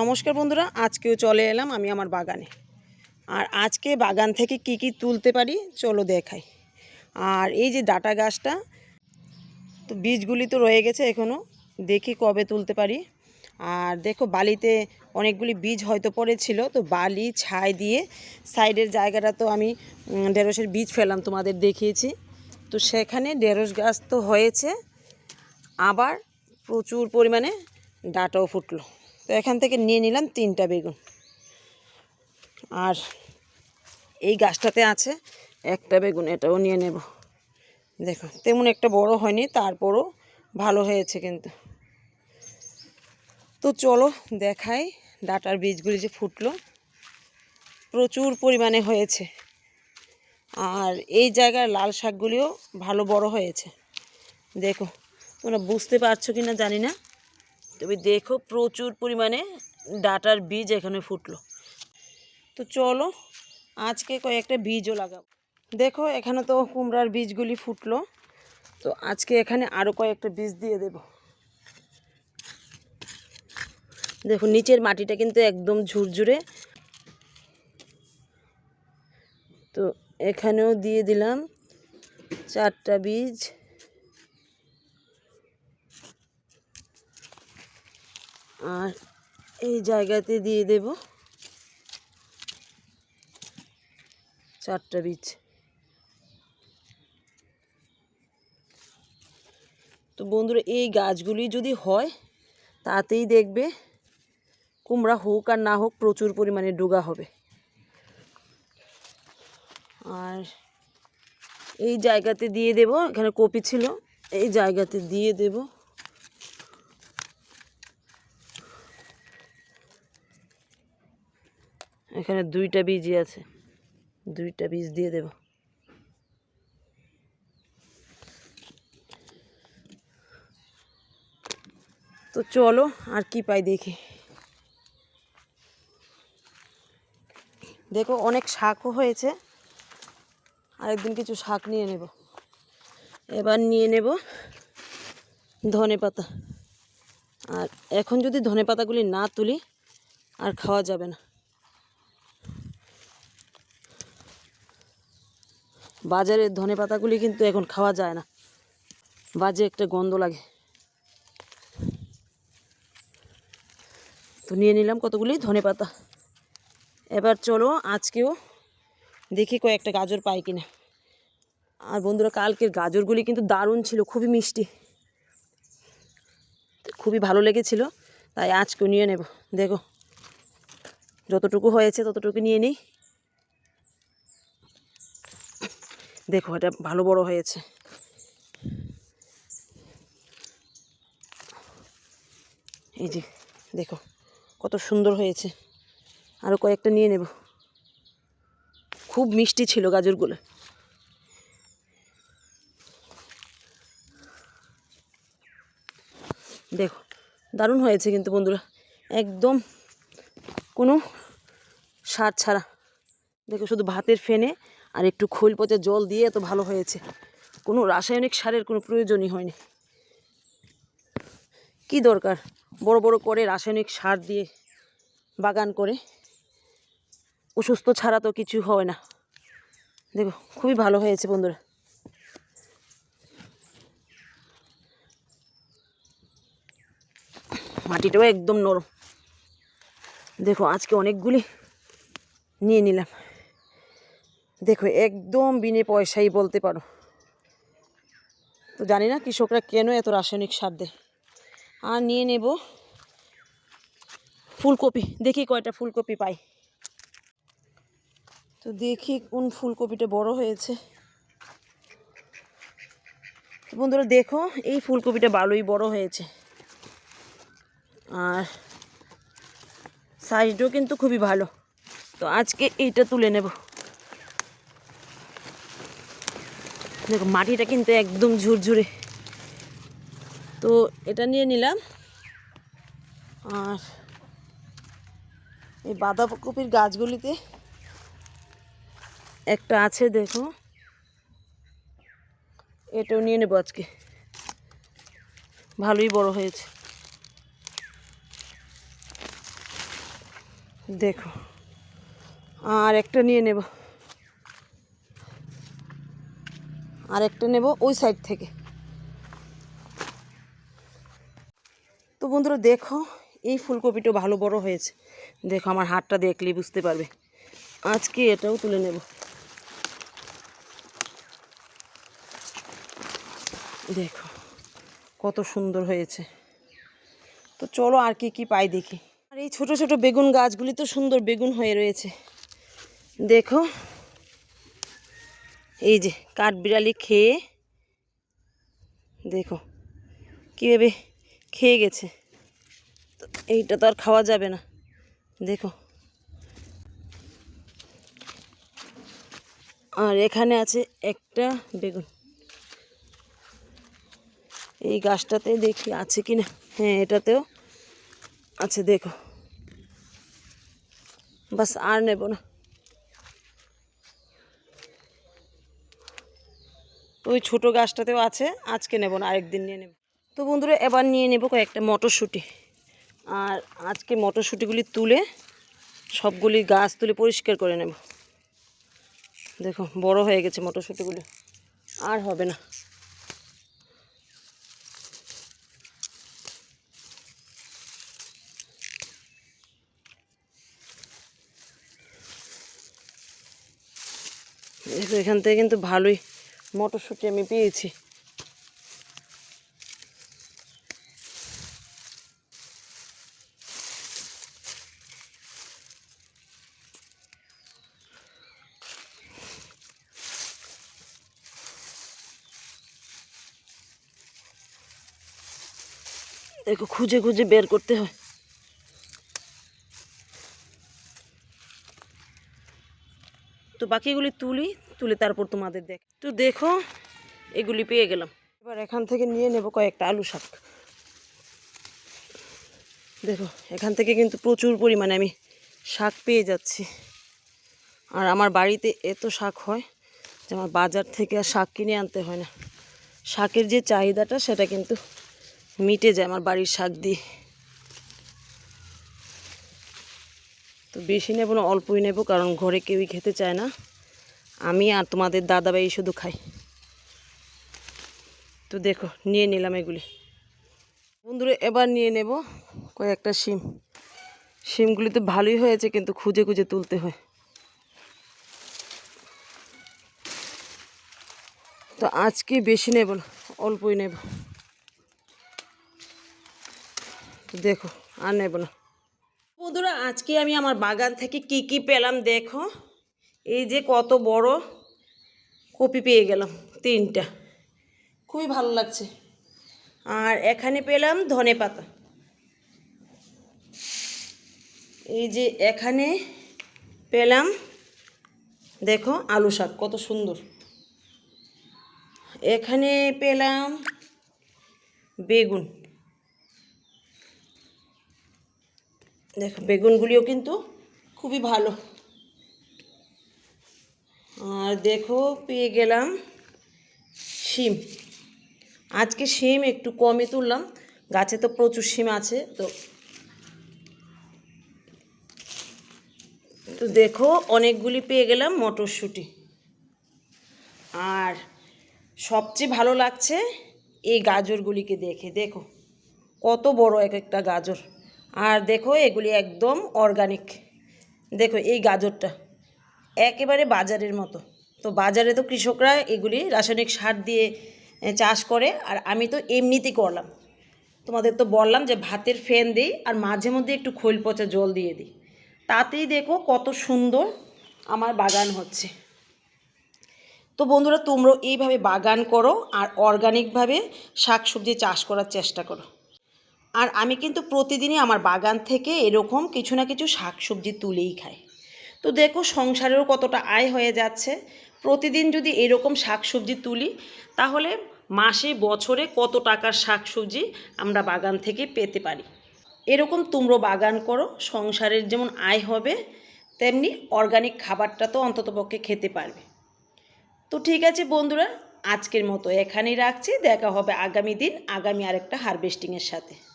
নমস্কার বন্ধুরা, আজকেও চলে এলাম আমি আমার বাগানে। আর আজকে বাগান থেকে কি কি তুলতে পারি, চলো দেখাই। আর এই যে ডাটা গাছটা, তো বীজগুলি তো রয়ে গেছে এখনও দেখি কবে তুলতে পারি। আর দেখো বালিতে অনেকগুলি বীজ হয়তো পড়েছিল, তো বালি ছাই দিয়ে সাইডের জায়গাটা তো আমি ঢেঁড়সের বীজ ফেলাম তোমাদের দেখিয়েছি। তো সেখানে ঢেঁড়স গাছ তো হয়েছে, আবার প্রচুর পরিমাণে ডাটাও ফুটলো। তো এখান থেকে নিয়ে নিলাম তিনটা বেগুন। আর এই গাছটাতে আছে একটা বেগুন, এটাও নিয়ে নেব। দেখো, তেমন একটা বড় হয়নি, তারপরও ভালো হয়েছে কিন্তু। তো চলো দেখাই ডাটার বীজগুলি যে ফুটলো। প্রচুর পরিমাণে হয়েছে। আর এই জায়গার লাল শাকগুলিও ভালো বড় হয়েছে। দেখো, তোমরা বুঝতে পারছ কি না জানি না। তবে দেখো প্রচুর পরিমাণে ডাটার বীজ এখানে ফুটলো। তো চলো, আজকে কয়েকটা বীজও লাগাবো। দেখো, এখানে তো কুমড়ার বীজগুলি ফুটলো। তো আজকে এখানে আরও কয়েকটা বীজ দিয়ে দেব। দেখো, নিচের মাটিটা কিন্তু একদম ঝুরঝুরে। তো এখানেও দিয়ে দিলাম চারটা বীজ। আর এই জায়গাতে দিয়ে দেব চারটা বীজ। তো বন্ধুরা, এই গাছগুলি যদি হয়, তাতেই দেখবে কুমড়া হোক আর না হোক প্রচুর পরিমাণে ডোগা হবে। আর এই জায়গাতে দিয়ে দেব, এখানে কপি ছিল, এই জায়গাতে দিয়ে দেবো। এখানে দুইটা বীজই আছে। দুইটা বীজ দিয়ে দেব। তো চলো আর কি পাই দেখি। দেখো অনেক শাকও হয়েছে। আরেকদিন কিছু শাক নিয়ে নেব। এবার নিয়ে নেব ধনে পাতা। আর এখন যদি ধনে পাতাগুলি না তুলি, আর খাওয়া যাবে না। বাজারের ধনে পাতাগুলি কিন্তু এখন খাওয়া যায় না। বাজে একটা গন্ধ লাগে। তো নিয়ে নিলাম কতগুলি ধনে পাতা। এবার চলো আজকেও দেখি কয়েকটা গাজর পাই কিনা। আর বন্ধুরা, কালকের গাজরগুলি কিন্তু দারুণ ছিল, খুবই মিষ্টি। খুবই ভালো লেগেছিল, তাই আজকেও নিয়ে নেব। দেখো, যতটুকু হয়েছে ততটুকু নিয়ে নিই। দেখো, এটা ভালো বড় হয়েছে। এই যে, দেখো, কত সুন্দর হয়েছে। আরও কয়েকটা নিয়ে নেব। খুব মিষ্টি ছিল গাজরগুলো। দেখো, দারুণ হয়েছে কিন্তু বন্ধুরা। একদম কোনো সার ছাড়া। দেখো, শুধু ভাতের ফেনে আর একটু খোল পচা জল দিয়ে এত ভালো হয়েছে। কোনো রাসায়নিক সারের কোনো প্রয়োজনই হয়নি। কি দরকার? বড় বড় করে রাসায়নিক সার দিয়ে বাগান করে। অসুস্থ ছাড়া তো কিছু হয় না। দেখো, খুবই ভালো হয়েছে বন্ধুরা। মাটিটাও একদম নরম। দেখো, আজকে অনেকগুলি নিয়ে নিলাম। দেখো, একদম বিনে পয়সাই বলতে পারো। তো জানি না কৃষকরা কেন এত রাসায়নিক সার দেয়। আর নিয়ে নেব ফুলকপি। দেখি কয়টা ফুলকপি পাই। তো দেখি কোন ফুলকপিটা বড় হয়েছে। বন্ধুরা, দেখো, এই ফুলকপিটা ভালোই বড় হয়েছে। আর সাইজটাও কিন্তু খুবই ভালো। তো আজকে এইটা তুলে নেব। দেখো, মাটিটা কিন্তু একদম ঝুরঝুরে। তো এটা নিয়ে নিলাম। আর এই বাঁধাকপির গাছগুলিতে একটা আছে, দেখো। এটাও নিয়ে নেব আজকে। ভালোই বড় হয়েছে। দেখো। আর একটা নিয়ে নেব। আর একটা নেব ওই সাইড থেকে। তো বন্ধুরা দেখো, এই ফুলকপিটা ভালো বড় হয়েছে। দেখো, আমার হাতটা দেখলেই বুঝতে পারবে। আজকে এটাও তুলে নেব। দেখো, কত সুন্দর হয়েছে। তো চলো আর কি কি পাই দেখি। আর এই ছোট ছোট বেগুন গাছগুলি তো সুন্দর বেগুন হয়ে রয়েছে। দেখো এই যে কাঠবিড়ালি খেয়ে, দেখো, কীভাবে খেয়ে গেছে। এইটা তো আর খাওয়া যাবে না, দেখো। আর এখানে আছে একটা বেগুন। এই গাছটাতে দেখি আছে কি না? হ্যাঁ এটাতেও আছে, দেখো। বাস আর নেব না। তো ওই ছোটো গাছটাতেও আছে, আজকে নেব না, আরেকদিন নিয়ে নেব। তো বন্ধুরা, এবার নিয়ে নেব কয়েকটা মটরশুঁটি। আর আজকে মটরশুঁটিগুলি তুলে সবগুলি গাছ তুলে পরিষ্কার করে নেব। দেখো, বড় হয়ে গেছে মটরশুঁটিগুলি। আর হবে না। এখান থেকে কিন্তু ভালোই মটরশুঁটি আমি পেয়েছি। দেখো খুঁজে খুঁজে বের করতে হয়। তো বাকিগুলি তুলি তুলে তারপর তোমাদের দেখ। তো দেখো, এগুলি পেয়ে গেলাম। এবার এখান থেকে নিয়ে নেব কয়েকটা আলু শাক। দেখো, এখান থেকে কিন্তু প্রচুর পরিমাণে আমি শাক পেয়ে যাচ্ছি। আর আমার বাড়িতে এত শাক হয় যে আমার বাজার থেকে আর শাক কিনে আনতে হয় না। শাকের যে চাহিদাটা, সেটা কিন্তু মিটে যায় আমার বাড়ির শাক দিয়ে। তো বেশি নেব না, অল্পই নেব, কারণ ঘরে কেউই খেতে চায় না। আমি আর তোমাদের দাদাভাই শুধু খাই। তো দেখো, নিয়ে নিলাম এগুলি। বন্ধুরা, এবার নিয়ে নেব কয়েকটা শিম। শিমগুলি তো ভালোই হয়েছে, কিন্তু খুঁজে খুঁজে তুলতে হয়। তো আজকে বেশি নেব না, অল্পই নেব। দেখো, আর নেব না। বন্ধুরা, আজকে আমি আমার বাগান থেকে কি কি পেলাম দেখো। এই যে কত বড় কপি পেয়ে গেলাম তিনটা। খুবই ভালো লাগছে। আর এখানে পেলাম ধনে পাতা। এই যে এখানে পেলাম দেখো আলু শাক কত সুন্দর। এখানে পেলাম বেগুন। দেখো বেগুনগুলিও কিন্তু খুবই ভালো। আর দেখো, পেয়ে গেলাম শিম। আজকে শিম একটু কমই তুললাম। গাছে তো প্রচুর শিম আছে, তো তো দেখো, অনেকগুলি পেয়ে গেলাম মটরশুঁটি। আর সবচেয়ে ভালো লাগছে এই গাজরগুলিকে দেখে। দেখো, কত বড় এক একটা গাজর। আর দেখো, এগুলি একদম অর্গানিক দেখো, এই গাজরটা। একেবারে বাজারের মতো। তো বাজারে তো কৃষকরা এগুলি রাসায়নিক সার দিয়ে চাষ করে, আর আমি তো এমনিতেই করলাম। তোমাদের তো বললাম যে ভাতের ফ্যান দিই, আর মাঝে মধ্যে একটু খৈল পচা জল দিয়ে দিই। তাতেই দেখো কত সুন্দর আমার বাগান হচ্ছে। তো বন্ধুরা তোমরাও এইভাবে বাগান করো, আর অর্গানিকভাবে শাকসবজি চাষ করার চেষ্টা করো। আর আমি কিন্তু প্রতিদিনই আমার বাগান থেকে এরকম কিছু না কিছু শাকসবজি তুলেই খাই। তো দেখো সংসারেরও কতটা আয় হয়ে যাচ্ছে। প্রতিদিন যদি এরকম শাকসবজি তুলি, তাহলে মাসে, বছরে কত টাকার শাকসবজি আমরা বাগান থেকে পেতে পারি? এরকম তোমরা বাগান করো, সংসারের যেমন আয় হবে, তেমনি অর্গানিক খাবারটা তো অন্ততপক্ষে খেতে পারবে। তো ঠিক আছে বন্ধুরা, আজকের মতো এখানেই রাখছি, দেখা হবে আগামী দিন, আগামী আরেকটা হারভেস্টিংয়ের সাথে।